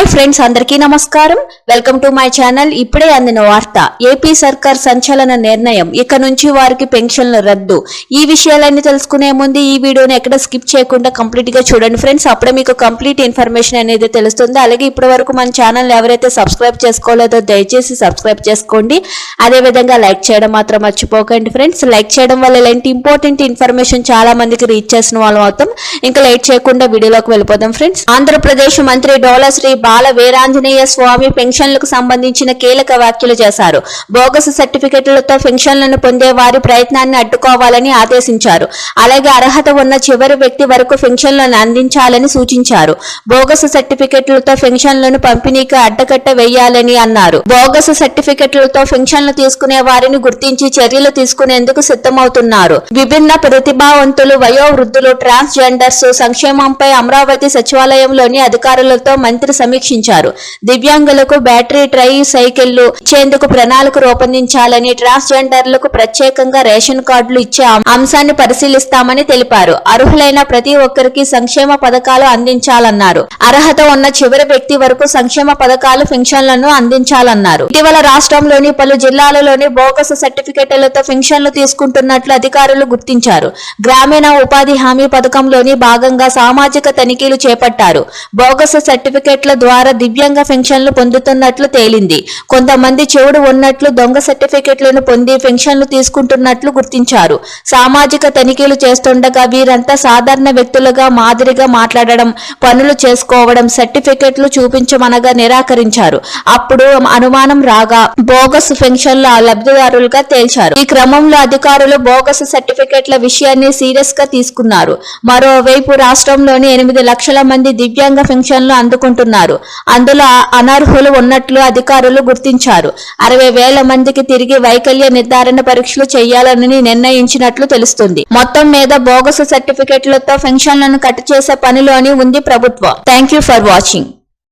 Hi friends అందరికీ నమస్కారం. Welcome to my channel ఇప్పుడే అందిన వార్త ఏపీ సర్కార్ సంచలన నిర్ణయం. ఇక నుంచి వారికి పెన్షన్లు రద్దు. ఈ విషయాలన్నీ తెలుసుకునే ముందు ఈ వీడియోని ఎక్కడ స్కిప్ చేయకుండా కంప్లీట్గా చూడండి ఫ్రెండ్స్ అప్పుడే మీకు కంప్లీట్ ఇన్ఫర్మేషన్ అనేది తెలుస్తుంది. అలాగే ఇప్పటి వరకు మన ఛానల్ ఎవరైతే సబ్స్క్రైబ్ చేసుకోలేదో దయచేసి సబ్స్క్రైబ్ చేసుకోండి. అదే విధంగా లైక్ చేయడం మాత్రం మర్చిపోకండి ఫ్రెండ్స్ లైక్ చేయడం వల్ల ఇలాంటి ఇంపార్టెంట్ ఇన్ఫర్మేషన్ చాలా మందికి రీచ్ చేసిన వాళ్ళు అవుతాం. ఇంకా లైట్ చేయకుండా వీడియోలోకి వెళ్ళిపోదాం ఫ్రెండ్స్ ఆంధ్రప్రదేశ్ మంత్రి డోలా శ్రీ బాల వీరాంజనేయ స్వామి పెన్షన్లకు సంబంధించిన కీలక వ్యాఖ్యలు చేశారు. బోగస్ సర్టిఫికెట్లతో పెన్షన్లను పొందే వారి ప్రయత్నాన్ని అడ్డుకోవాలని ఆదేశించారు. అలాగే అర్హత ఉన్న చివరి వ్యక్తి వరకు పెన్షన్లను అందించాలని సూచించారు. బోగస్ సర్టిఫికెట్లతో పెన్షన్లను పంపిణీకి అడ్డకట్ట వేయాలని అన్నారు. బోగస్ సర్టిఫికెట్లతో పెన్షన్లు తీసుకునే వారిని గుర్తించి చర్యలు తీసుకునేందుకు సిద్ధమవుతున్నారు. విభిన్న ప్రతిభావంతులు వయోవృద్ధులు ట్రాన్స్జెండర్స్ సంక్షేమంపై అమరావతి సచివాలయంలోని అధికారులతో మంత్రి సమీక్షించారు దివ్యాంగులకు బ్యాటరీ ట్రై సైకిళ్ళు ఇచ్చేందుకు ప్రణాళిక రూపొందించాలని ట్రాన్స్జెండర్లకు ప్రత్యేకంగా రేషన్ కార్డులు ఇచ్చే అంశాన్ని పరిశీలిస్తామని తెలిపారు. అర్హులైన ప్రతి ఒక్కరికి సంక్షేమ పథకాలు అందించాలన్నారు. అర్హత ఉన్న చివరి వ్యక్తి వరకు సంక్షేమ పథకాలు పెన్షన్లను అందించాలన్నారు. ఇటీవల రాష్ట్రంలోని పలు జిల్లాలలోని బోగస్ సర్టిఫికెట్లతో పెన్షన్లు తీసుకుంటున్నట్లు అధికారులు గుర్తించారు. గ్రామీణ ఉపాధి హామీ పథకంలోని భాగంగా సామాజిక తనిఖీలు చేపట్టారు. బోగస్ సర్టిఫికెట్ల ద్వారా దివ్యాంగ పెన్షన్లు పొందుతున్నట్లు తేలింది. కొంతమంది చెవుడు ఉన్నట్లు దొంగ సర్టిఫికెట్లను పొంది పెన్షన్లు తీసుకుంటున్నట్లు గుర్తించారు. సామాజిక తనిఖీలు చేస్తుండగా వీరంతా సాధారణ వ్యక్తులుగా మాదిరిగా మాట్లాడడం పనులు చేసుకోవడం సర్టిఫికెట్లు చూపించమనగా నిరాకరించారు. అప్పుడు అనుమానం రాగా బోగస్ పెన్షన్ల లబ్ధిదారులుగా తేల్చారు. ఈ క్రమంలో అధికారులు బోగస్ సర్టిఫికెట్ల విషయాన్ని సీరియస్గా తీసుకున్నారు. మరోవైపు రాష్ట్రంలోని ఎనిమిది లక్షల మంది దివ్యాంగ పెన్షన్లు అందుకుంటున్నారు. అందులో అనర్హులు ఉన్నట్లు అధికారులు గుర్తించారు. అరవై వేల మందికి తిరిగి వైకల్య నిర్ధారణ పరీక్షలు చేయాలని నిర్ణయించినట్లు తెలుస్తుంది. మొత్తం మీద బోగస్ సర్టిఫికెట్లతో పెన్షన్లను కట్ చేసే పనిలోని ఉంది ప్రభుత్వం. Thank you for watching